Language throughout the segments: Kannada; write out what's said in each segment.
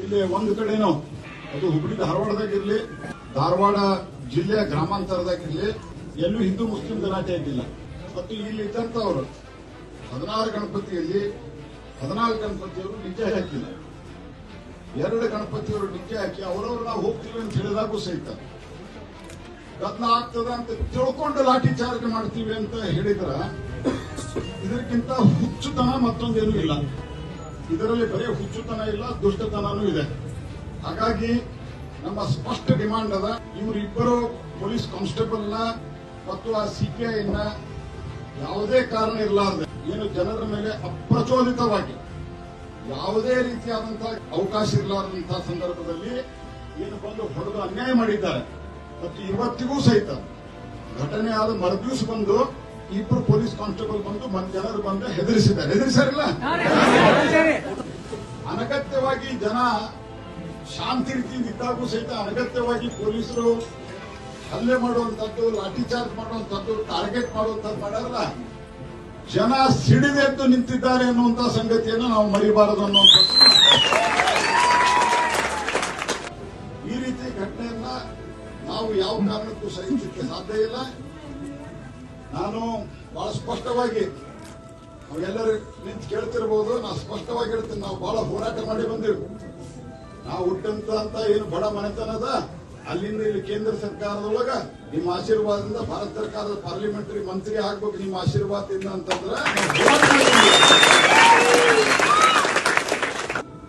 ಇಲ್ಲಿ ಒಂದು ಕಡೆನೂ ಅದು ಹುಬ್ಳಿ ಧಾರವಾಡದಾಗಿರ್ಲಿ, ಧಾರವಾಡ ಜಿಲ್ಲೆಯ ಗ್ರಾಮಾಂತರದಾಗಿರ್ಲಿ, ಎಲ್ಲೂ ಹಿಂದೂ ಮುಸ್ಲಿಂ ಗಲಾಟೆ ಇದ್ದಿಲ್ಲ ಮತ್ತು ಇಲ್ಲಿ ಇದ್ದಂತವರು ಹದಿನಾರು ಗಣಪತಿಯಲ್ಲಿ ಹದಿನಾಲ್ಕು ಗಣಪತಿಯವರು ನಿಜ ಹಾಕಿಲ್ಲ. ಎರಡು ಗಣಪತಿಯವರು ನಿಜ ಹಾಕಿ ಅವರವರು ನಾವು ಹೋಗ್ತೀವಿ ಅಂತ ಹೇಳಿದಾಗೂ ಸಹಿತ. ಗದ್ದಲ ಆಗ್ತದ ಅಂತ ತಿಳ್ಕೊಂಡು ಲಾಠಿ ಚಾರ್ಜ್ ಮಾಡ್ತೀವಿ ಅಂತ ಹೇಳಿದ್ರ, ಇದಕ್ಕಿಂತ ಹುಚ್ಚುತನ ಮತ್ತೊಂದೇನೂ ಇಲ್ಲ. ಇದರಲ್ಲಿ ಬರೀ ಹುಚ್ಚುತನ ಇಲ್ಲ, ದುಷ್ಟತನನೂ ಇದೆ. ಹಾಗಾಗಿ ನಮ್ಮ ಸ್ಪಷ್ಟ ಡಿಮಾಂಡ್ ಅದ, ಇವರಿಬ್ಬರು ಪೊಲೀಸ್ ಕಾನ್ಸ್ಟೇಬಲ್ನ ಮತ್ತು ಆ ಸಿಪಿಐ ನ ಯಾವುದೇ ಕಾರಣ ಇರಲಾರದೆ, ಏನು ಜನರ ಮೇಲೆ ಅಪ್ರಚೋದಿತವಾಗಿ ಯಾವುದೇ ರೀತಿಯಾದಂತಹ ಅವಕಾಶ ಇರಲಾರದಂತಹ ಸಂದರ್ಭದಲ್ಲಿ ಏನು ಬಂದು ಹೊಡೆದು ಅನ್ಯಾಯ ಮಾಡಿದ್ದಾರೆ. ಮತ್ತು ಇವತ್ತಿಗೂ ಸಹಿತ ಘಟನೆ ಆದ ಮರುದಿವಸ ಬಂದು ಇಬ್ಬರು ಪೊಲೀಸ್ ಕಾನ್ಸ್ಟೇಬಲ್ ಬಂದು ಜನರು ಬಂದು ಹೆದರಿಸಿದ್ದಾರೆ. ಹೆದರಿಸಾರಿಲ್ಲ ಅನಗತ್ಯವಾಗಿ ಜನ ಶಾಂತಿ ರೀತಿಯಿಂದ ಇದ್ದಾಗೂ ಸಹಿತ ಅನಗತ್ಯವಾಗಿ ಪೊಲೀಸರು ಹಲ್ಲೆ ಮಾಡುವಂತದ್ದು ಲಾಠಿ ಚಾರ್ಜ್ ಮಾಡುವಂತದ್ದು ಟಾರ್ಗೆಟ್ ಮಾಡುವಂತದ್ದು ಮಾಡಲ್ಲ. ಜನ ಸಿಡಿದೆದ್ದು ನಿಂತಿದ್ದಾರೆ ಅನ್ನುವಂತ ಸಂಗತಿಯನ್ನು ನಾವು ಮರಿಬಾರದು ಅನ್ನುವಂಥದ್ದು. ಈ ರೀತಿ ಘಟನೆಯನ್ನ ನಾವು ಯಾವ ಕಾರಣಕ್ಕೂ ಸಹಿಸಲಿಕ್ಕೆ ಸಾಧ್ಯ ಇಲ್ಲ. ನಾನು ಬಹಳ ಸ್ಪಷ್ಟವಾಗಿ ಅವೆಲ್ಲರೂ ನಿಂತು ಕೇಳ್ತಿರ್ಬೋದು, ನಾ ಸ್ಪಷ್ಟವಾಗಿ ಹೇಳ್ತೀನಿ ನಾವು ಬಹಳ ಹೋರಾಟ ಮಾಡಿ ಬಂದೀವಿ. ನಾವು ಹುಟ್ಟಂತ ಅಂತ ಏನು ಬಡ ಮನೆತನದ, ಅಲ್ಲಿಂದ ಇಲ್ಲಿ ಕೇಂದ್ರ ಸರ್ಕಾರದೊಳಗ ನಿಮ್ಮ ಆಶೀರ್ವಾದದಿಂದ ಭಾರತ ಸರ್ಕಾರದ ಪಾರ್ಲಿಮೆಂಟರಿ ಮಂತ್ರಿ ಆಗ್ಬೇಕು, ನಿಮ್ಮ ಆಶೀರ್ವಾದದಿಂದ ಅಂತಂದ್ರೆ.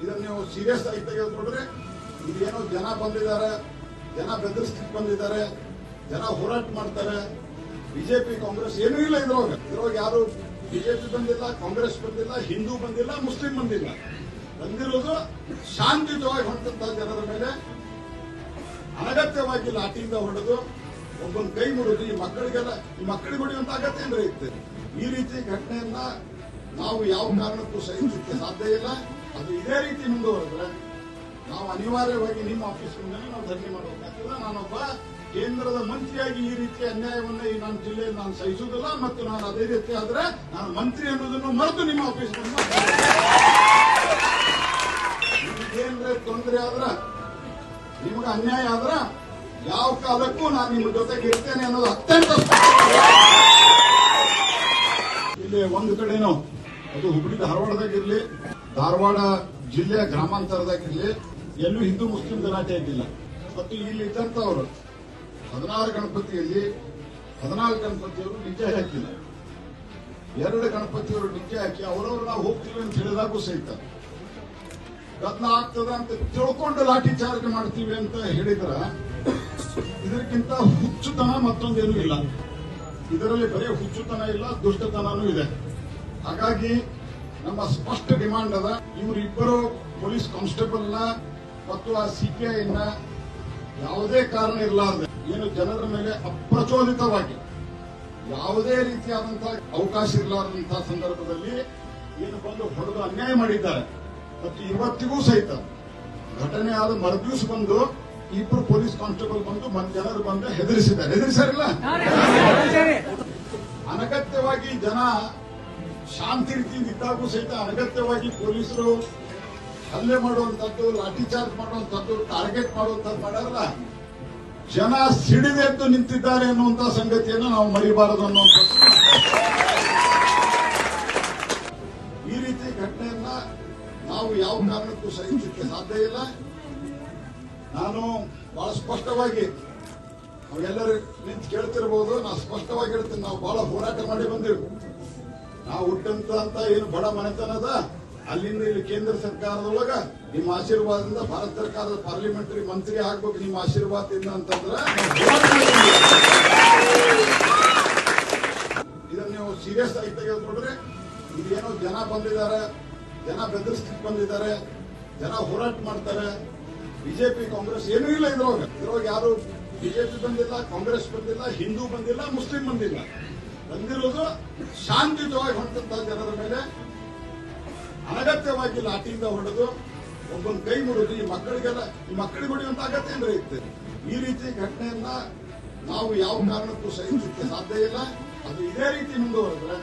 ಇದನ್ನ ನೀವು ಸೀರಿಯಸ್ ಆಗಿ ತೆಗೆದುಕೊಂಡ್ರೆ ಏನೋ ಜನ ಬಂದಿದ್ದಾರೆ, ಜನ ಬೆದರಿಸ್ಲಿಕ್ಕೆ ಬಂದಿದ್ದಾರೆ, ಜನ ಹೋರಾಟ ಮಾಡ್ತಾರೆ. ಬಿಜೆಪಿ, ಕಾಂಗ್ರೆಸ್ ಏನೂ ಇಲ್ಲ ಇದ್ರೊಳಗೆ. ಇದ್ರೊಳಗೆ ಯಾರು ಬಿಜೆಪಿ ಬಂದಿಲ್ಲ, ಕಾಂಗ್ರೆಸ್ ಬಂದಿಲ್ಲ, ಹಿಂದೂ ಬಂದಿಲ್ಲ, ಮುಸ್ಲಿಂ ಬಂದಿಲ್ಲ. ಬಂದಿರೋದು ಶಾಂತಿಯುತವಾಗಿ ಹೊಂಟಂತಹ ಜನರ ಮೇಲೆ ಅನಗತ್ಯವಾಗಿ ಲಾಠಿಯಿಂದ ಹೊಡೆದು. ಒಬ್ಬನ ಕೈ ಮುರಿದು ಈ ಮಕ್ಕಳಿಗೆಲ್ಲ, ಈ ಮಕ್ಕಳಿಗೆ ಹೊಡೆಯುವಂತ ಅಗತ್ಯ ಅಂದ್ರೆ ಇತ್ತು. ಈ ರೀತಿ ಘಟನೆಯನ್ನ ನಾವು ಯಾವ ಕಾರಣಕ್ಕೂ ಸಹಿಸಲಿಕ್ಕೆ ಸಾಧ್ಯ ಇಲ್ಲ. ಅದು ಇದೇ ರೀತಿ ಮುಂದುವರೆದ್ರೆ ನಾವು ಅನಿವಾರ್ಯವಾಗಿ ನಿಮ್ಮ ಆಫೀಸ್ ಮುಂದೆ ನಾವು ಧರಣಿ ಮಾಡಬೇಕಾಗ್ತದೆ. ನಾನೊಬ್ಬ ಕೇಂದ್ರದ ಮಂತ್ರಿಯಾಗಿ ಈ ರೀತಿಯ ಅನ್ಯಾಯವನ್ನು ಈ ನನ್ನ ಜಿಲ್ಲೆಯಲ್ಲಿ ನಾನು ಸಹಿಸುವುದಿಲ್ಲ ಮತ್ತು ನಾನು ಅದೇ ರೀತಿ ಆದ್ರೆ ನಾನು ಮಂತ್ರಿ ಅನ್ನೋದನ್ನು ಮರೆತು ನಿಮ್ಮ ಆಫೀಸ್ ಏನ್ರೆ ತೊಂದರೆ ಆದ್ರ, ನಿಮ್ಗೆ ಅನ್ಯಾಯ ಆದ್ರ ಯಾವ ಕಾಲಕ್ಕೂ ನಾನು ನಿಮ್ಮ ಜೊತೆಗೆ ಇರ್ತೇನೆ ಅನ್ನೋದು ಅತ್ಯಂತ. ಇಲ್ಲಿ ಒಂದು ಕಡೆನೂ ಅದು ಹುಬ್ಳಿ ಧಾರವಾಡದಾಗಿರ್ಲಿ, ಧಾರವಾಡ ಜಿಲ್ಲೆಯ ಗ್ರಾಮಾಂತರದಾಗಿರ್ಲಿ, ಎಲ್ಲೂ ಹಿಂದೂ ಮುಸ್ಲಿಂ ಗಲಾಟೆ ಇದ್ದಿಲ್ಲ ಮತ್ತು ಇಲ್ಲಿ ಇದ್ದಂತವರು ಹದಿನಾರು ಗಣಪತಿಯಲ್ಲಿ ಹದಿನಾಲ್ಕು ಗಣಪತಿಯವರು ನಿಜ ಹಾಕಿಲ್ಲ. ಎರಡು ಗಣಪತಿಯವರು ನಿಜ ಹಾಕಿ ಅವರವರು ನಾವು ಹೋಗ್ತೀವಿ ಅಂತ ಹೇಳಿದಾಗೂ ಸಹಿತ. ಗದ್ದಲ ಆಗ್ತದ ಅಂತ ತಿಳ್ಕೊಂಡು ಲಾಠಿ ಚಾರ್ಜ್ ಮಾಡ್ತೀವಿ ಅಂತ ಹೇಳಿದ್ರ ಇದಕ್ಕಿಂತ ಹುಚ್ಚುತನ ಮತ್ತೊಂದೇನೂ ಇಲ್ಲ. ಇದರಲ್ಲಿ ಬರೀ ಹುಚ್ಚುತನ ಇಲ್ಲ, ದುಷ್ಟತನನೂ ಇದೆ. ಹಾಗಾಗಿ ನಮ್ಮ ಸ್ಪಷ್ಟ ಡಿಮಾಂಡ್ ಅದ, ಇವರಿಬ್ಬರು ಪೊಲೀಸ್ ಕಾನ್ಸ್ಟೇಬಲ್ನ ಮತ್ತು ಆ ಸಿಪಿಐನ ಯಾವುದೇ ಕಾರಣ ಇರಲಾರ್ದೆ ಏನು ಜನರ ಮೇಲೆ ಅಪ್ರಚೋದಿತವಾಗಿ ಯಾವುದೇ ರೀತಿಯಾದಂತಹ ಅವಕಾಶ ಇರಲಾರದಂತಹ ಸಂದರ್ಭದಲ್ಲಿ ಏನು ಬಂದು ಹೊಡೆದು ಅನ್ಯಾಯ ಮಾಡಿದ್ದಾರೆ. ಮತ್ತು ಇವತ್ತಿಗೂ ಸಹಿತ ಘಟನೆ ಆದ ಮರುದಿವಸ ಬಂದು ಇಬ್ಬರು ಪೊಲೀಸ್ ಕಾನ್ಸ್ಟೇಬಲ್ ಬಂದು ಜನರು ಬಂದು ಹೆದರಿಸಿದ್ದಾರೆ. ಹೆದರಿಸಾರಿಲ್ಲ ಅನಗತ್ಯವಾಗಿ ಜನ ಶಾಂತಿ ರೀತಿಯಿಂದ ಇದ್ದಾಗೂ ಸಹಿತ ಅನಗತ್ಯವಾಗಿ ಪೊಲೀಸರು ಹಲ್ಲೆ ಮಾಡುವಂತದ್ದು, ಲಾಠಿ ಚಾರ್ಜ್ ಮಾಡುವಂತದ್ದು, ಟಾರ್ಗೆಟ್ ಮಾಡುವಂತದ್ದು ಮಾಡಲ್ಲ. ಜನ ಸಿಡಿದೆದ್ದು ನಿಂತಿದ್ದಾರೆ ಅನ್ನುವಂತ ಸಂಗತಿಯನ್ನು ನಾವು ಮರಿಬಾರದು ಅನ್ನುವಂಥದ್ದು ಈ ರೀತಿ ಘಟನೆಯನ್ನ ನಾವು ಯಾವ ಕಾರಣಕ್ಕೂ ಸಹಿಸಲಿಕ್ಕೆ ಸಾಧ್ಯ ಇಲ್ಲ. ನಾನು ಬಹಳ ಸ್ಪಷ್ಟವಾಗಿ ಅವೆಲ್ಲರೂ ನಿಂತು ಕೇಳ್ತಿರ್ಬೋದು, ನಾ ಸ್ಪಷ್ಟವಾಗಿ ಹೇಳ್ತೀನಿ, ನಾವು ಬಹಳ ಹೋರಾಟ ಮಾಡಿ ಬಂದೆವು. ನಾವು ಹುಟ್ಟಂತ ಏನು ಬಡ ಮನೆತನದ, ಅಲ್ಲಿಂದ ಇಲ್ಲಿ ಕೇಂದ್ರ ಸರ್ಕಾರದೊಳಗ ನಿಮ್ಮ ಆಶೀರ್ವಾದದಿಂದ ಭಾರತ ಸರ್ಕಾರದ ಪಾರ್ಲಿಮೆಂಟರಿ ಮಂತ್ರಿ ಆಗ್ಬೇಕು, ನಿಮ್ಮ ಆಶೀರ್ವಾದದಿಂದ ಅಂತಂದ್ರೆ ಇದನ್ನ ನೀವು ಸೀರಿಯಸ್ ಆಗಿ ತೆಗೆದುಕೊಂಡ್ರೆ ಇದೇನೋ ಜನ ಬಂದಿದ್ದಾರೆ, ಜನ ಬೆದರಿಸ್ಲಿಕ್ಕೆ ಬಂದಿದ್ದಾರೆ, ಜನ ಹೋರಾಟ ಮಾಡ್ತಾರೆ. ಬಿಜೆಪಿ ಕಾಂಗ್ರೆಸ್ ಏನೂ ಇಲ್ಲ ಇದ್ರೊಳಗೆ. ಇದ್ರೊಳಗೆ ಯಾರು ಬಿಜೆಪಿ ಬಂದಿಲ್ಲ, ಕಾಂಗ್ರೆಸ್ ಬಂದಿಲ್ಲ, ಹಿಂದೂ ಬಂದಿಲ್ಲ, ಮುಸ್ಲಿಂ ಬಂದಿಲ್ಲ. ಬಂದಿರೋದು ಶಾಂತಿಯುತವಾಗಿ ಹೊಂಟಂತಹ ಜನರ ಮೇಲೆ ಅನಗತ್ಯವಾಗಿ ಲಾಠಿಯಿಂದ ಹೊಡೆದು ಒಬ್ಬನ ಕೈ ಮುಡಿದು ಈ ಮಕ್ಕಳಿಗೆಲ್ಲ, ಈ ಮಕ್ಕಳಿಗೆ ಹೊಡೆಯುವಂತ ಅಗತ್ಯ ಇತ್ತು. ಈ ರೀತಿ ಘಟನೆಯನ್ನ ನಾವು ಯಾವ ಕಾರಣಕ್ಕೂ ಸಹಿಸಲಿಕ್ಕೆ ಸಾಧ್ಯ ಇಲ್ಲ. ಅದು ಇದೇ ರೀತಿ ಮುಂದುವರೆದ್ರೆ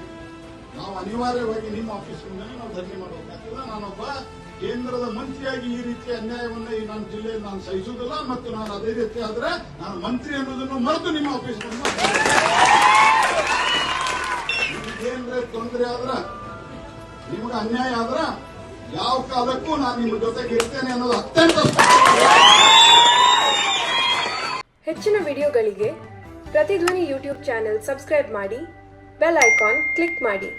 ನಾವು ಅನಿವಾರ್ಯವಾಗಿ ನಿಮ್ಮ ಆಫೀಸ್ ಮುಂದೆ ನಾವು ಧರಣಿ ಮಾಡಬೇಕಾಗ್ತದೆ ನಾನೊಬ್ಬ ಕೇಂದ್ರದ ಮಂತ್ರಿಯಾಗಿ ಈ ರೀತಿಯ ಅನ್ಯಾಯವನ್ನ ಈ ನಮ್ಮ ಜಿಲ್ಲೆಯಲ್ಲಿ ನಾನು ಸಹಿಸುವುದಿಲ್ಲ ಮತ್ತು ನಾನು ಅದೇ ರೀತಿ ಆದ್ರೆ ನಾನು ಮಂತ್ರಿ ಅನ್ನೋದನ್ನು ಮರೆತು ನಿಮ್ಮ ಆಫೀಸ್ ಏನ್ರೆ ತೊಂದರೆ ಆದ್ರ, ನಿಮ್ಗೆ ಅನ್ಯಾಯ ಆದ್ರ ಯಾವ ಕಾಲಕ್ಕೂ ನಾನು ನಿಮ್ಮ ಜೊತೆಗೆ ಇರ್ತೇನೆ ಅನ್ನೋದು ಅತ್ಯಂತ. ಹೆಚ್ಚಿನ ವಿಡಿಯೋಗಳಿಗೆ ಪ್ರತಿಧ್ವನಿ ಯೂಟ್ಯೂಬ್ ಚಾನೆಲ್ ಸಬ್ಸ್ಕ್ರೈಬ್ ಮಾಡಿ, ಬೆಲ್ ಐಕಾನ್ ಕ್ಲಿಕ್ ಮಾಡಿ